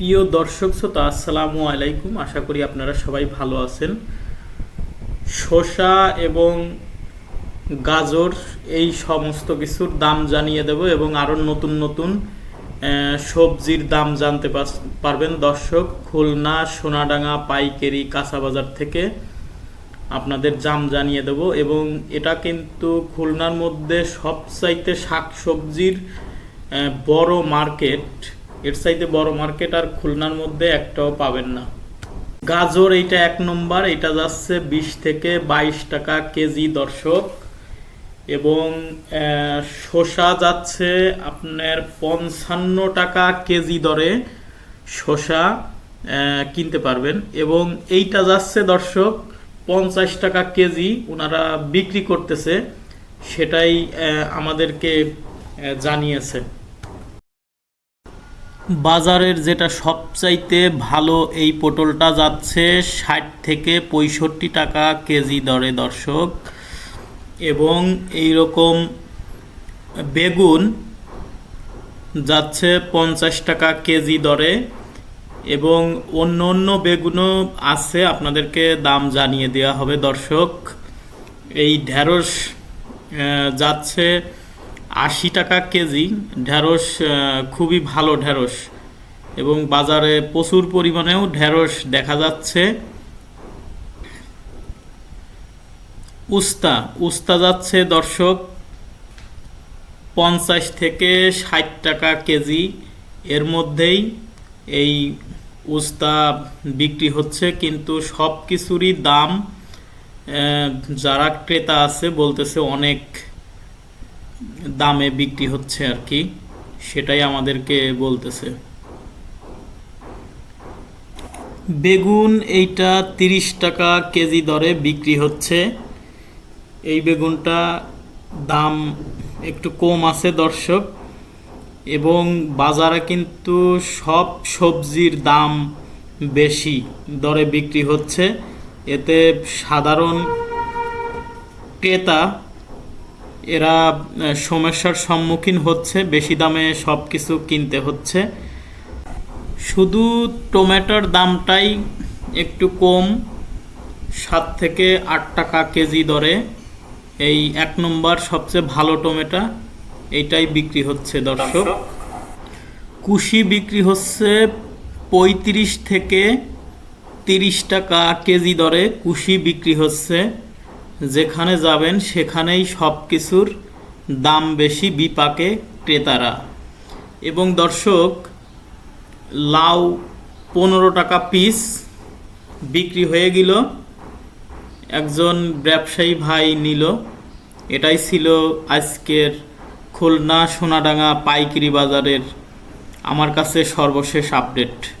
প্রিয় দর্শক শ্রোতা, আসসালামু আলাইকুম। আশা করি আপনারা সবাই ভালো আছেন। শসা এবং গাজর এই সমস্ত কিছুর দাম জানিয়ে দেব এবং আরও নতুন নতুন সবজির দাম জানতে পারবেন দর্শক। খুলনা, সোনাডাঙ্গা, পাইকারি কাঁচা বাজার থেকে আপনাদের দাম জানিয়ে দেব এবং এটা কিন্তু খুলনার মধ্যে সবচাইতে শাক সবজির বড় মার্কেট। এর চাইতে বড় মার্কেট আর খুলনার মধ্যে একটাও পাবেন না। গাজর এইটা এক নম্বর এটা যাচ্ছে বিশ থেকে বাইশ টাকা কেজি দর্শক। এবং শসা যাচ্ছে আপনার পঞ্চান্ন টাকা কেজি দরে শসা কিনতে পারবেন। এবং এইটা যাচ্ছে দর্শক পঞ্চাশ টাকা কেজি ওনারা বিক্রি করতেছে, সেটাই আমাদেরকে জানিয়েছে। বাজারের যেটা সবচাইতে ভালো এই পটলটা যাচ্ছে ষাট থেকে পঁয়ষট্টি টাকা কেজি দরে, দর্শক। এবং এই রকম বেগুন যাচ্ছে পঞ্চাশ টাকা কেজি দরে এবং অন্য অন্য বেগুনও আছে, আপনাদেরকে দাম জানিয়ে দেওয়া হবে, দর্শক। এই ঢ্যাঁড়স যাচ্ছে আশি টাকা কেজি ঢ্যাঁড়স খুবই ভালো ঢ্যাঁড়স এবং বাজারে প্রচুর পরিমাণেও ঢ্যাঁড়স দেখা যাচ্ছে। উস্তা উস্তা যাচ্ছে দর্শক পঞ্চাশ থেকে ষাট টাকা কেজি। এর মধ্যেই এই উস্তা বিক্রি হচ্ছে, কিন্তু সব কিছুরই দাম যারা ক্রেতা আছে বলতেছে অনেক। দামে বিক্রি হচ্ছে আর কি, সেটাই আমাদেরকে বলতেছে। বেগুন এইটা তিরিশ টাকা কেজি দরে বিক্রি হচ্ছে। এই বেগুনটা দাম একটু কম আছে দর্শক, এবং বাজারে কিন্তু সব সবজির দাম বেশি দরে বিক্রি হচ্ছে। এতে সাধারণ ক্রেতা এরা সমস্যার সম্মুখীন হচ্ছে বেশি দামে সব কিছু কিনতে হচ্ছে। শুধু টমেটোর দামটাই একটু কম সাত থেকে আট টাকা কেজি দরে। এই এক নম্বর সবচেয়ে ভালো টমেটো এইটাই বিক্রি হচ্ছে দর্শক। কুশি বিক্রি হচ্ছে পঁয়ত্রিশ থেকে তিরিশ টাকা কেজি দরে কুশি বিক্রি হচ্ছে। যেখানে যাবেন সেখানেই সব কিছুর দাম বেশি বিপাকে ক্রেতারা। এবং দর্শক, লাউ পনেরো টাকা পিস বিক্রি হয়ে গেল। একজন ব্যবসায়ী ভাই নিল। এটাই ছিল আজকের খুলনা সোনাডাঙ্গা পাইকারি বাজারের আমার কাছে সর্বশেষ আপডেট